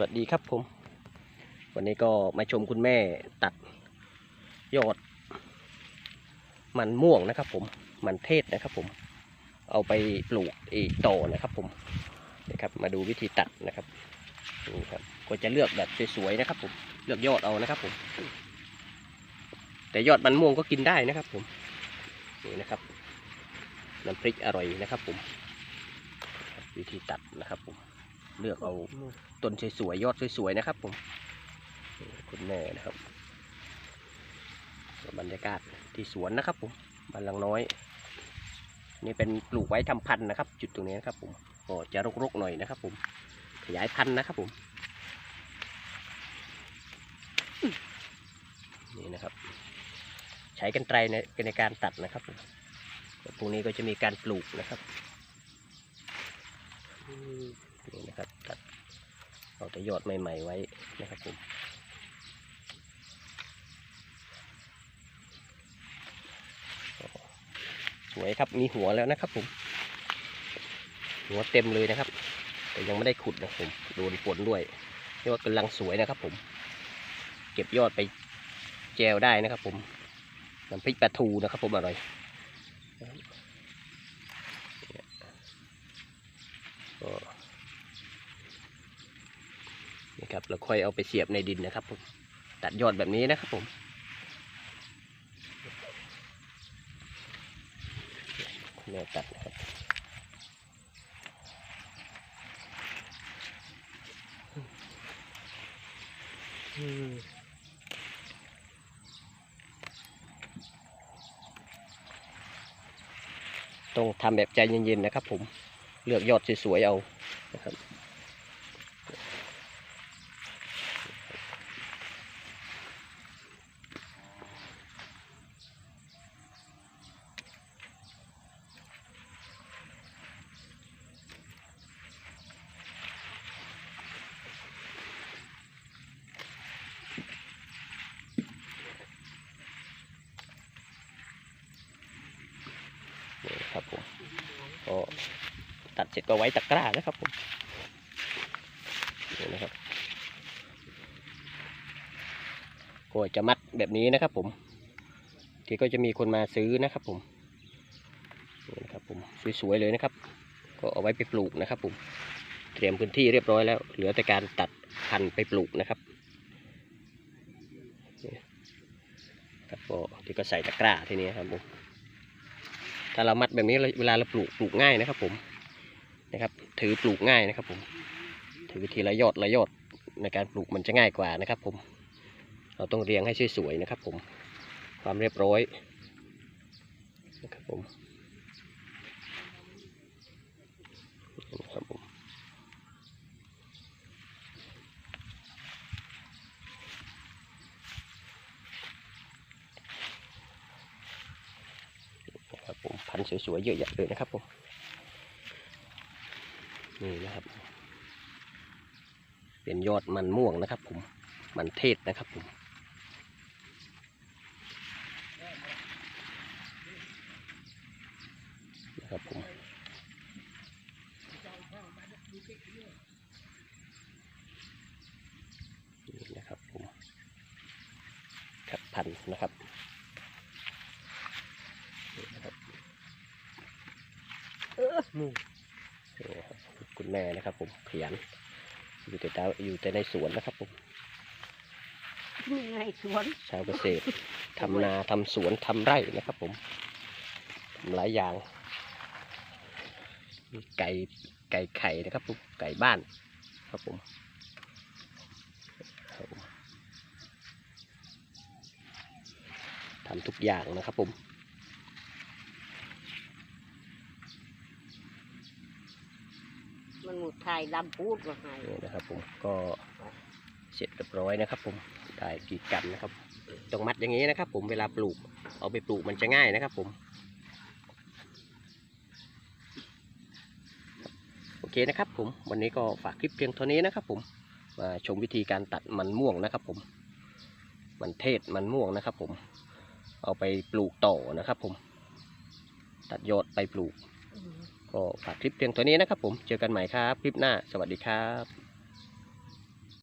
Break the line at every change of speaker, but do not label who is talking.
วัสดีครับผม วันนี้ก็มาชมคุณแม่ตัดยอด มันม่วงนะครับ ผมมันเทศนะครับ ผม เอาไปปลูกอีกต่อนะครับ ผมนะครับมาดูวิธีตัดนะครับนี่ครับก็จะเลือกแบบสวยๆนะครับ ผมเลือกยอดเอานะครับ ผม แต่ยอดมันม่วงก็กินได้นะครับ ผมนี่นะครับน้ำพริกอร่อยนะครับ ผม วิธีตัดนะครับผม เลือกเอาต้นสวยๆยอดสวยๆนะครับ ผมคุณแม่นะครับบรรยากาศที่สวนนะครับ ผมบ้านหลังน้อย นี่เป็นปลูกไว้ทำพันธุ์นะครับ จุดตรงนี้นะครับ ผมก็จะรกๆหน่อยนะครับ ผมขยายพันธุ์นะครับ ผมนี่นะครับ ใช้กันไกรในในการตัดนะครับผมตรงนี้ก็จะมีการปลูกนะครับอื นี่นะครับตัดเอาแต่ยอดใหม่ ๆ ไว้นะครับผมสวยครับมีหัวแล้วนะครับผมหัวเต็มเลยนะครับ แต่ยังไม่ได้ขุดนะผมโดนฝนด้วยยอดกำลังสวยนะครับผม เก็บยอดไปแจวได้นะครับผมน้ำพริกปลาทูนะครับผมอร่อยก็นี่ ครับเราค่อยเอาไปเสียบในดินนะครับผมตัดยอดแบบนี้นะครับผมแม่ตัดนะครับต้องทำแบบใจเย็นๆนะครับผมเลือกยอดสวยๆเอานะครับ นี่ครับผมก็ ตัดเสร็จก็ไว้ตะกร้านะครับผมนี่นะครับก็จะมัดแบบนี้นะครับ ผม ที่ก็จะมีคนมาซื้อนะครับ ผมนี่นะครับผมสวยๆเลยนะครับ ก็เอาไว้ไปปลูกนะครับ ผม เตรียมพื้นที่เรียบร้อยแล้ว เหลือแต่การตัดพันธุ์ไปปลูกนะครับครับก็ที่ก็ใส่ตะกร้าทีนี้ครับผมถ้าเรามัดแบบนี้เวลาเราปลูกปลูกง่ายนะครับ ผม นะครับ ถือปลูกง่ายนะครับผม ถือทีละยอดละยอดในการปลูกมันจะง่ายกว่านะครับ ผม เราต้องเรียงให้สวยๆนะครับ ผม ความเรียบร้อยนะครับผมนะครับผมครับผมพันสวยๆเยอะแยะเลยนะครับผม นี่นะครับ เป็นยอดมันม่วงนะครับผม มันเทศนะครับผมนะครับผมนี่นะครับผมครับพันธุ์นะครับนี่นะครับนี่ครับ คุณแม่นะครับ ผมขยันอยู่แต่ตาอยู่แต่ในสวนนะครับผม
นี่ไงสวน
ชาวเกษตรทำนาทำสวนทำไร่นะครับ ผมทำหลายอย่างมีไก่ไก่ไข่นะครับผมไก่บ้านครับผมครับผมทำทุกอย่างนะครับผม
มันหมดไทยลำพูดว่าไง
นี่นะครับผมก็เสร็จเรียบร้อยนะครับผมได้กี่กันนะครับต้องมัดอย่างนี้นะครับ ผมเวลาปลูก เอาไปปลูกมันจะง่ายนะครับ ผมโอเคนะครับ ผมวันนี้ก็ฝากคลิปเพียงเท่านี้นะครับ ผมมาชมวิธีการตัดมันม่วงนะครับ ผม มันเทศมันม่วงนะครับ ผม เอาไปปลูกต่อนะครับ ผม ตัดยอดไปปลูก ก็ฝากคลิปเพียงตัวนี้นะครับผม เจอกันใหม่ครับ คลิปหน้า สวัสดีครับ